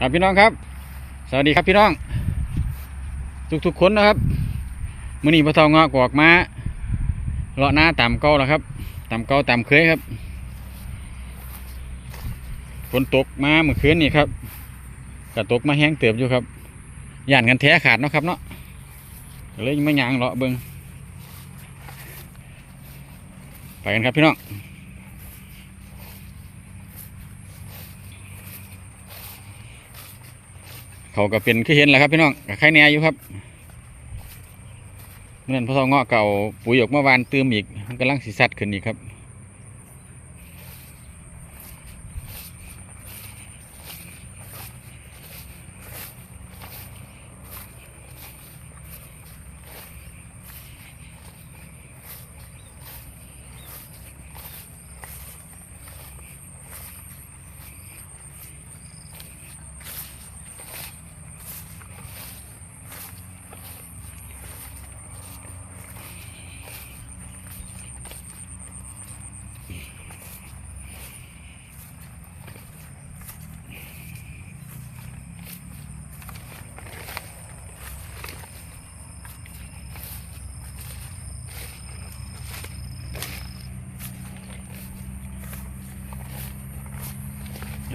ครับพี่น้องครับ สวัสดีครับพี่น้อง ทุกๆคนนะครับมือนีพระทองงอกอกมาเลาะหน้าตามเก่าแล้วครับตามเก่าตามเคยครับฝนตกมาเมื่อคืนนี่ครับก็ตกมาแห้งเติบอยู่ครับย่านกันแท้ขาดเนาะครับเนาะก็เลยไม่ยางเลาะเบิงไปกันครับพี่น้อง เขาก็เป็นคือเห็นแหละครับพี่น้องกับไข่แน่อยู่ครับเมื่อนั้นพอทองเงาะเก่าปุ๋ยออกเมื่อวานเติมอีกมันกำลังสีสัดขึ้นอีกครับ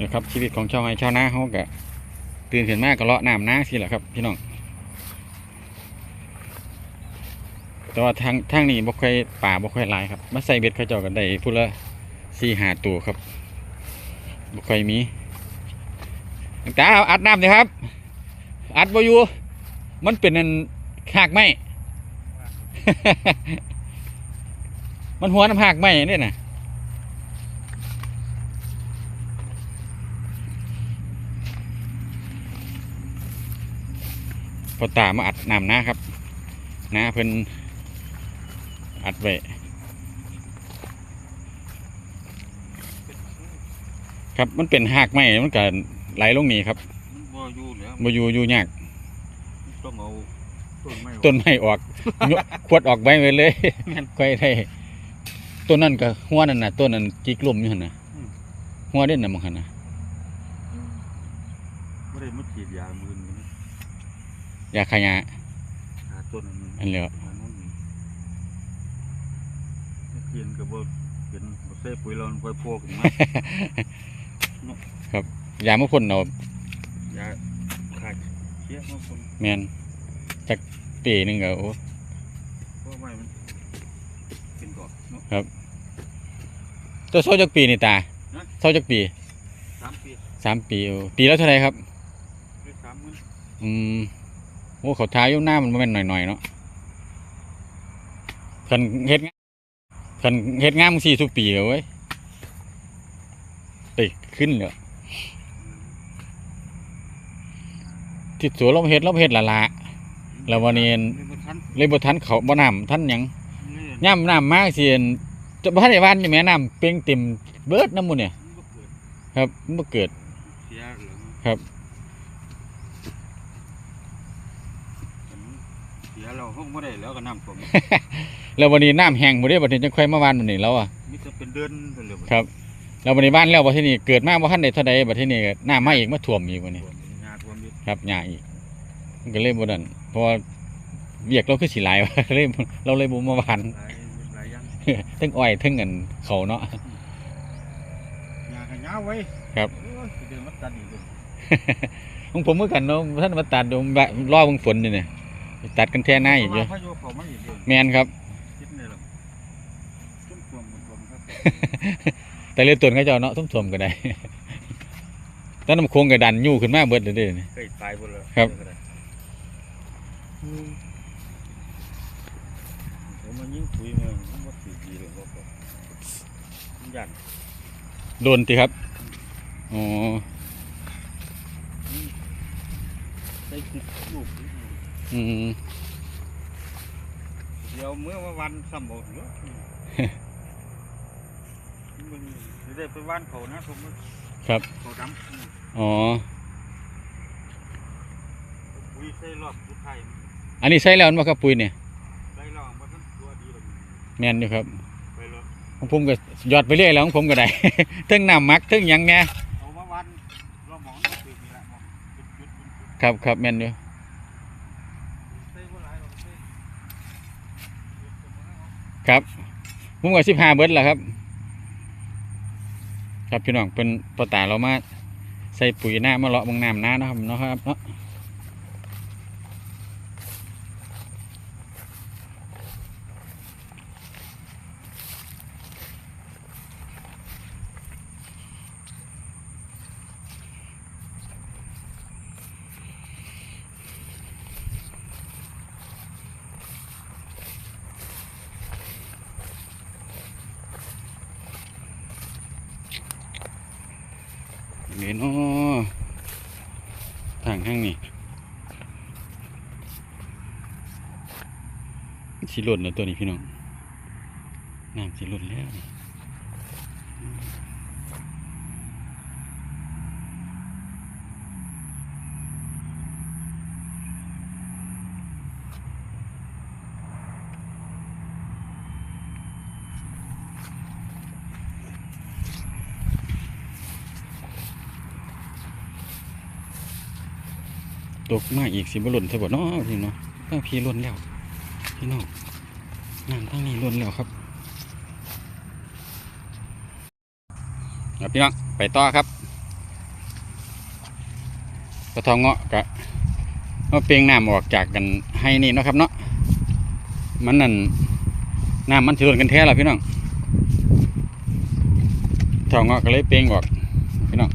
นี่ครับชีวิตของชาวไร่ชาวนาเขาก็ตื่นขึ้นมากก็เลาะน้ำน้าสิแหละครับพี่น้อง แต่ว่าทางทางนี้บ่ค่อยป่าบ่ค่อยลายครับมาใส่เบ็ดเขาเจ้ากันได้พูดละสี่หาตัวครับบ่ค่อยมีตาเอาอัดน้ำสิครับ อัดบ่อยู่มันเป็นอันหากไหม มันหัวน้ำหากไหมเนี่ยนะ พอตามาอัดน้ำนะครับนะเพิ่นอัดไว้ครับมันเป็นหากไม้มันก็ไหลลงนี่ครับมันบ่อยู่แล้วบ่อยู่อยู่ยากต้องเอาต้นไม้ต้นไม้ออกยกขวดออกใบไว้เลยค่อยได้ต้นนั้นก็หัวนั่นน่ะต้นนั้นจิกลุ่มอยู่หั่นน่ะหัวเด่นน่ะมังหั่นน่ะไม่ได้มาฉีดยามือนี่นะ ยาขายาหาต้นอันนึงอันเหลียวหานั่นนี่ถ้าเขียนก็บ่เป็นบ่ใส่ปุ๋ยเราค่อยโพกขึ้นมายามาพ่นเอายาขาดเชื้อมาคนแม่นจักปีหนึงก็โอ้ เพราะว่ามันเป็นดอกเนาะตัวโซจักปีนี่ตาฮะ โซจักปีสามปีสามปีโอ้ปีแล้วเท่าไหรครับหรือสามหมื่นอืม โอ้เขาทาอยู่หน้ามันบ่แม่นหน่อยๆเนาะคันเฮ็ดงานคันเฮ็ดงามสี่ทุกปีเลยเว้ยไปขึ้นเลยทิศสวเราเฮ็ดเราเฮ็ดละละแล้ววันนี้ไม่บ่ทันเลยบ่ทันเขาบ่น้ำทันยังย่ำน้ำมากสิอั่นจะบ่ทันได้านอยู่แม่น้ำเป่งเต็มเบิดน้ำมูเนี่ย ครับมันบ่เกิดครับ เสียเราห้องไม่ได้แล้วก็น้ำท่วมแล้ววันนี้น้ำแห้งบ่ได้บัดนี้จังค่อยมาวานบัดนี้แล้วอะมีแต่เป็นเดือนไปเลยครับ แล้ววันนี้บ้านแล้วบัดทีนี้เกิดมาบ่ทันได้เท่าใดบัดทีนี้ก็น้ำมาอีกมาท่วมอีกวันนี้ท่วมงาท่วมอีกครับหญ้าอีกมันก็เลยบ่นั่นเพราะว่าเวียกเราคือสิหลายวะเลยเราเลยบ่มาวานหลายหลายอย่างทั้งอ้อยทั้งเงินเขาเนาะงากันยาวไว้ครับโอ้ยสิเดินมาตัดอีกเลยของผมเหมือนกันเนาะท่านมาตัดดูบะรอเบิ่งฝนนี่เนี่ย ตัดกันแท้หน้าอีกอยู่พายุเขามาอีกเลยแม่นครับ คิดเนี่ยหรอชุ่มท่วมมันท่วมครับแต่เรือตนเขาเจ้าเนาะทุ่มๆก็ได้ตอนน้ำโคงก็ดันยู่ขึ้นมาเบิดเลยเด้นี่เคยตายหมดเลยครับ ผมมายิงปุ๋ยมามันว่าสี่ปีเลยก็พอมันยันโดนติครับ อ๋อใส่ติดลูก อืมเดี๋ยวเมื่อวันซ้ำบอกเนาะมันจะได้ไปว่านเขานะผมว่าครับเขาดำอ๋อปุ๋ยใส่รอบสุดท้ายอันนี้ใช้แล้วมั้ครับปุ๋ยเนี่ยใส่รอบมันต้องตัวดีเลยแม่นอยู่ครับไปเลยของผมก็หยอดไปเรื่อยแล้วของผมก็ได้ทั้งน้ำหมักทั้งหยังเนี่ยเอามาวันเรามองมันคือนี่แหละมองจุดจุดจุดจุดครับครับแม่นอยู่ ใส่บ่หลายหรอกใส่จุดประมาณเอา ครับผมก็สิบห้าเบิร์ดแหละครับ ครับพี่น้องเป็นปอตาเรามาใส่ปุ๋ยหน้ามาเลาะบางน้ำน้านาะครับเนาะครับเนาะ นี่เนาะทางข้างนี้สีหล่นแล้วตัวนี้พี่น้องน้ำสีหล่นแล้วนี่ ตกมาอีกสิบหล่นเท่บ่เนาะพี่เนาะตั้งพี่ล่นแล้วพี่น้องน้ำทั้งนี้ล่นแล้วครับเอาพี่น้องไปต่อครับกระทองเงาะกะเมาเปลียงน้ำออกจากกันให้นี่เนาะครับเนาะมันนั่นน้ำมันสิหล่นกันแท้แล้วพี่น้องทองเงาะก็เลยเปลียงออกพี่น้อง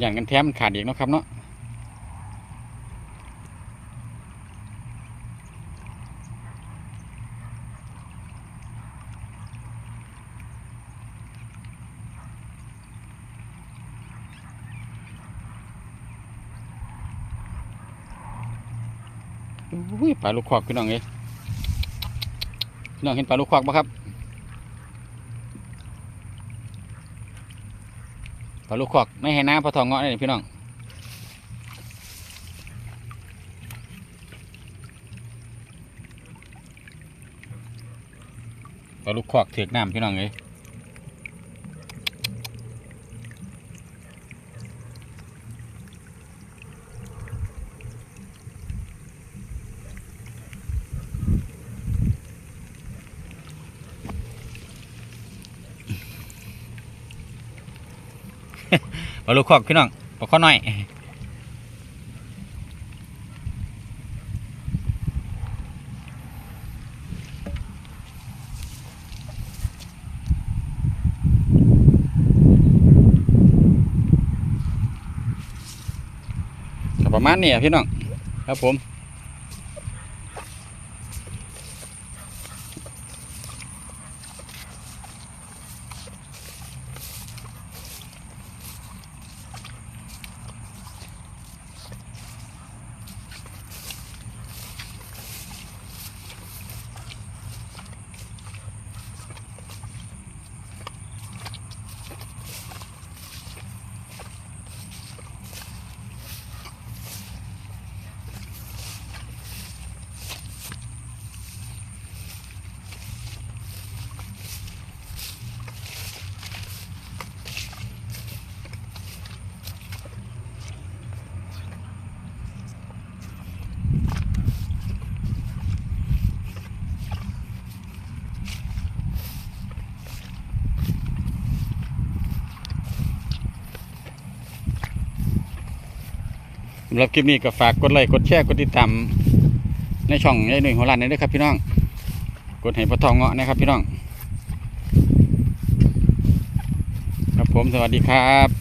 อย่างกันแท้มันขาดอีกเนาะครับเนาะ อุ้ยปลาลูกควักพี่น้องเอ้ยพี่น้องเห็นปลาลูกควักปะครับปลาลูกควักไม่ให้น้ำพอทองเงาะนี่พี่น้องปลาลูกควักเถือกน้ำพี่น้องเอ้ย เอาลูกควักพี่น้องปลาข้อน้อยประมาณนี้พี่น้องครับผม สำหรับคลิปนี้ก็ฝากกดไลค์กดแชร์กดติดตามในช่องยายหนุ่ยหัวร้านนี้ด้วยครับพี่น้อง กดให้ปะทองเงาะนะครับพี่น้อง ครับผมสวัสดีครับ